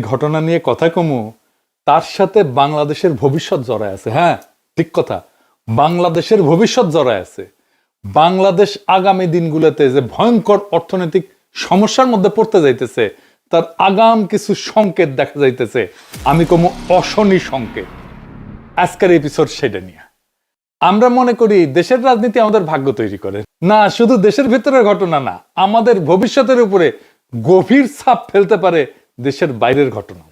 ঘটনা নিয়ে কথা কমু, তার সাথে বাংলাদেশের ভবিষ্যৎ জড়ায় আছে হ্যাঁ ঠিক কথা। বাংলাদেশের ভবিষ্যৎ জড়ায় আছে। বাংলাদেশ আগামী দিনগুলোতে যে ভয়ঙ্কর অর্থনৈতিক সমস্যার মধ্যে পড়তে যাইতেছে, তার আগাম কিছু সংকেত দেখা যাইতেছে। আমি কমু অশনি সংকেত। আজকের এপিসোড সেটা নিয়ে। আমরা মনে করি দেশের রাজনীতি আমাদের ভাগ্য তৈরি করে। না, শুধু দেশের ভিতরের ঘটনা না, আমাদের ভবিষ্যতের উপরে গভীর ছাপ ফেলতে পারে দেশের বাইরের ঘটনা।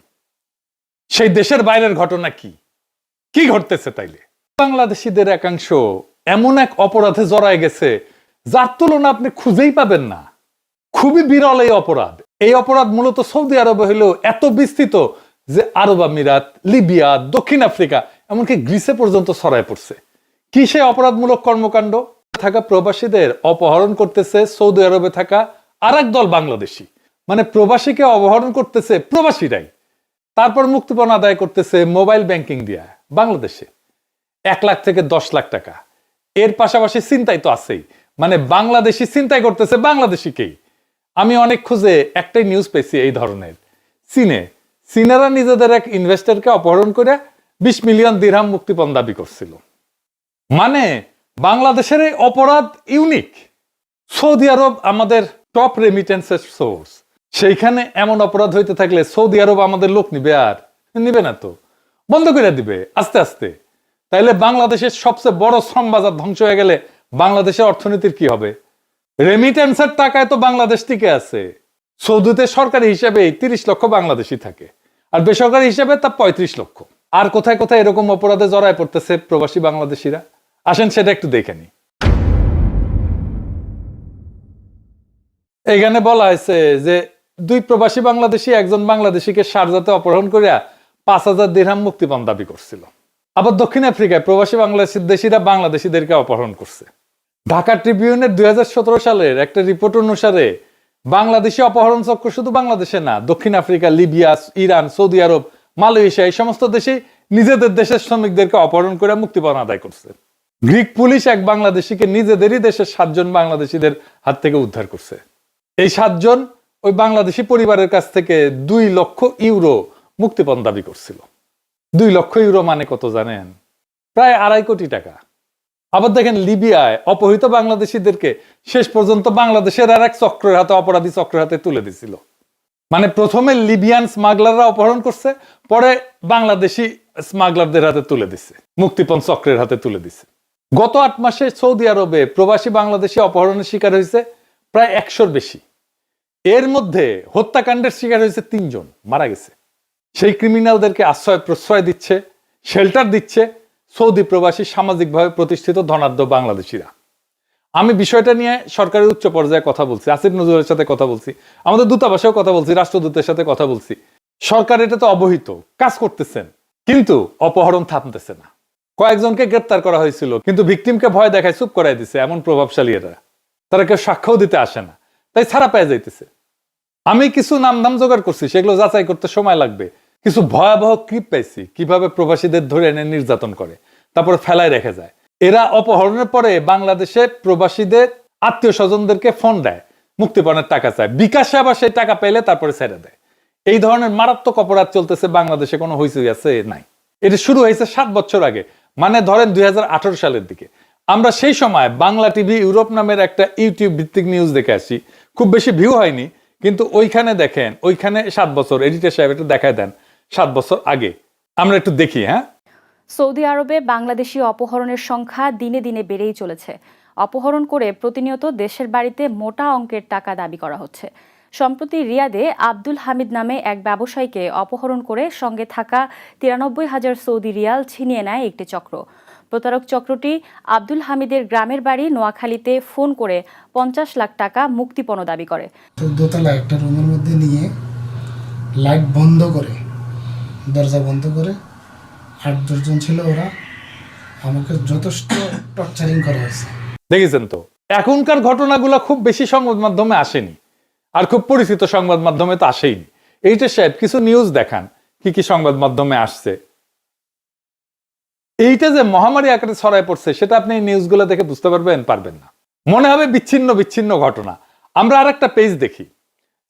সেই দেশের বাইরের ঘটনা কি? কি ঘটতেছে তাইলে? বাংলাদেশিদের একাংশ এমন এক অপরাধে জড়ায় গেছে, যার তুলনা আপনি খুঁজেই পাবেন না। খুবই বিরল এই অপরাধ। এই অপরাধ মূলত সৌদি আরবে হলেও এত বিস্তৃত যে আরব আমিরাত, লিবিয়া, দক্ষিণ আফ্রিকা, এমনকি গ্রিসে পর্যন্ত ছড়ায় পড়ছে। কি সে অপরাধমূলক কর্মকাণ্ড? থাকা প্রবাসীদের অপহরণ করতেছে সৌদি আরবে থাকা আর দল বাংলাদেশি। মানে প্রবাসীকে অপহরণ করতেছে প্রবাসীরাই। তারপর মুক্তিপণ আদায় করতেছে মোবাইল ব্যাংকিং দিয়া, বাংলাদেশে। এক লাখ থেকে দশ লাখ টাকা। এর পাশাপাশি চিন্তাই তো আছেই। মানে বাংলাদেশি চিন্তাই করতেছে বাংলাদেশিকেই। আমি অনেক খুঁজে একটাই নিউজ পেয়েছি এই ধরনের। চীনে। চীনেরা নিজেদের এক ইনভেস্টরকে অপহরণ করে বিশ মিলিয়ন দিরহাম মুক্তিপণ দাবি করছিল। মানে বাংলাদেশের এই অপরাধ ইউনিক সৌদি আরব আমাদের টপ রেমিটেন্সের সোর্স সেইখানে এমন অপরাধ হইতে থাকলে সৌদি আরব আমাদের লোক নিবে আর? নিবে না তো। বন্ধ করে দিবে, আস্তে আস্তে। তাইলে বাংলাদেশের সবচেয়ে বড় শ্রম বাজার ধ্বংস হয়ে গেলে বাংলাদেশের অর্থনীতির কি হবে? রেমিটেন্সের টাকায় তো বাংলাদেশ টিকে আছে। সৌদিতে সরকারি হিসাবে তিরিশ লক্ষ বাংলাদেশি থাকে। আর বেসরকারি হিসাবে তা পঁয়ত্রিশ লক্ষ। আর কোথায় কোথায় এরকম অপরাধে জড়ায় পড়তেছে প্রবাসী বাংলাদেশিরা? আসেন সেটা একটু দেখে নি এখানে বলা হয়েছে যে দুই প্রবাসী বাংলাদেশি, একজন বাংলাদেশিকে সারজাতে অপহরণ করিয়া পাঁচ হাজার দিরহাম মুক্তিপণ দাবি করছিল। আবার দক্ষিণ আফ্রিকায় প্রবাসী বাংলাদেশিরা বাংলাদেশিদেরকে অপহরণ করছে। ঢাকা ট্রিবিউনের দুই সালের একটা রিপোর্ট অনুসারে বাংলাদেশি অপহরণ চক্র শুধু বাংলাদেশে না, দক্ষিণ Africa, Libya, Iran, Saudi Arab, Malaysia, এই সমস্ত দেশে নিজেদের দেশের শ্রমিকদেরকে অপহরণ করে মুক্তিপণ আদায় করছে। গ্রিক পুলিশ এক বাংলাদেশিকে নিজেদেরই দেশের সাতজন বাংলাদেশিদের হাত থেকে উদ্ধার করছে। এই সাতজন ওই বাংলাদেশি পরিবারের কাছ থেকে দুই লক্ষ ইউরো মুক্তিপণ দাবি করছিল। দুই লক্ষ ইউরো মানে কত জানেন? প্রায় আড়াই কোটি টাকা। আবার দেখেন লিবিয়ায় অপহৃত বাংলাদেশিদেরকে শেষ পর্যন্ত বাংলাদেশের আর এক চক্রের হাতে, অপরাধী চক্রের হাতে তুলে দিছিল। মানে প্রথমে লিবিয়ান স্মাগলাররা অপহরণ করছে, পরে বাংলাদেশি স্মাগলারদের হাতে তুলে দিছে, মুক্তিপণ চক্রের হাতে তুলে দিছে। গত আট মাসে সৌদি আরবে প্রবাসী বাংলাদেশি অপহরণের শিকার হয়েছে প্রায় একশোর বেশি। এর মধ্যে হত্যাকাণ্ডের শিকার হয়েছে তিনজন, মারা গেছে। সেই ক্রিমিনালদেরকে আশ্রয়, প্রশ্রয় দিচ্ছে শেল্টার দিচ্ছে সৌদি প্রবাসী সামাজিকভাবে প্রতিষ্ঠিত ধনাঢ্য বাংলাদেশিরা। আমি বিষয়টা নিয়ে সরকারের উচ্চ পর্যায়ে কথা বলছি, আসিফ নজরুলের সাথে কথা বলছি, আমাদের দূতাবাসেও কথা বলছি, রাষ্ট্রদূতের সাথে কথা বলছি। সরকার এটা তো অবহিত, কাজ করতেছেন, কিন্তু অপহরণ থামতেছে না। কয়েকজনকে গ্রেপ্তার করা হয়েছিল, কিন্তু ভিকটিমকে ভয় দেখায় চুপ করাই দিছে, এমন প্রভাবশালী এরা। তারা কেউ সাক্ষ্যও দিতে আসে না। তাই ছাড়া পেয়ে যাইতেছে। আমি কিছু নাম নাম জোগাড় করছি, সেগুলো যাচাই করতে সময় লাগবে। কিছু ভয়াবহ ক্লিপ পাইছি, কীভাবে প্রবাসীদের ধরে এনে নির্যাতন করে, তারপরে ফেলায় রেখে যায়। এরা অপহরণের পরে বাংলাদেশে প্রবাসীদের আত্মীয় স্বজনদেরকে ফোন দেয়, মুক্তিপণের টাকা চায়। বিকাশে আবার সেই টাকা পেলে তারপরে ছেড়ে দেয়। এই ধরনের মারাত্মক অপরাধ চলতেছে, বাংলাদেশে কোনো হইচই আছে? নাই। এটা শুরু হয়েছে সাত বছর আগে মানে ধরেন দুই হাজার আঠারো সালের দিকে। আমরা সেই সময় বাংলা টিভি ইউরোপ নামের একটা ইউটিউব ভিত্তিক নিউজ দেখে আসি। খুব বেশি ভিউ হয়নি, কিন্তু ওইখানে দেখেন, ওইখানে সাত বছর, এডিটর সাহেব একটু দেখায় দেন, সাত বছর আগে। আমরা একটু দেখি হ্যাঁ? সৌদি আরবে বাংলাদেশি অপহরণের সংখ্যা দিনে দিনে বেড়েই চলেছে। অপহরণ করে প্রতিনিয়ত দেশের বাড়িতে মোটা অঙ্কের টাকা দাবি করা হচ্ছে। সম্প্রতি রিয়াদে আব্দুল হামিদ নামে এক ব্যবসায়ীকে অপহরণ করে সঙ্গে থাকা তিরানব্বই হাজার সৌদি রিয়াল ছিনিয়ে নেয় একটি চক্র। প্রতারক চক্রটি আব্দুল হামিদের গ্রামের বাড়ি নোয়াখালীতে ফোন করে পঞ্চাশ লাখ টাকা মুক্তিপণ দাবি করে। দোতলা একটা রুমের মধ্যে নিয়ে লাইট বন্ধ করে দরজা বন্ধ করে আট দশজন ছিল ওরা। আমাকে যথেষ্ট টর্চারিং করা হয়েছে। দেখেছেন তো? এখনকার ঘটনাগুলো খুব বেশি সংবাদ মাধ্যমে আসেনি। আর খুব পরিচিত সংবাদ মাধ্যমে তো আসেইনি। এইটা সাহেব কিছু নিউজ দেখান। কি কি সংবাদ মাধ্যমে আসছে? এইটা যে মহামারী আকারে ছড়ায় পড়ছে, সেটা আপনি নিউজগুলো দেখে বুঝতে পারবেন পারবেন না। মনে হবে বিচ্ছিন্ন বিচ্ছিন্ন ঘটনা। আমরা আর একটা পেজ দেখি,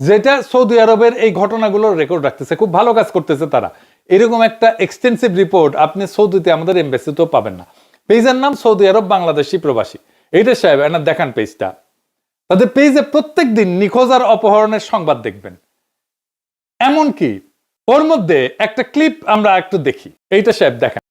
যেটা সৌদি আরবের এই ঘটনাগুলোর রেকর্ড রাখতেছে। খুব ভালো কাজ করতেছে তারা। এরকম একটা এক্সটেন্সিভ রিপোর্ট আপনি সৌদিতে আমাদের এমবেসিতেও পাবেন না। পেজের নাম সৌদি আরব বাংলাদেশি প্রবাসী। এইটা সাহেব, এনার দেখান পেজটা তাদের পেজে প্রত্যেক দিন নিখোঁজ আর অপহরণের সংবাদ দেখবেন। এমনকি ওর মধ্যে একটা ক্লিপ আমরা একটু দেখি। এইটা সাহেব, দেখেন।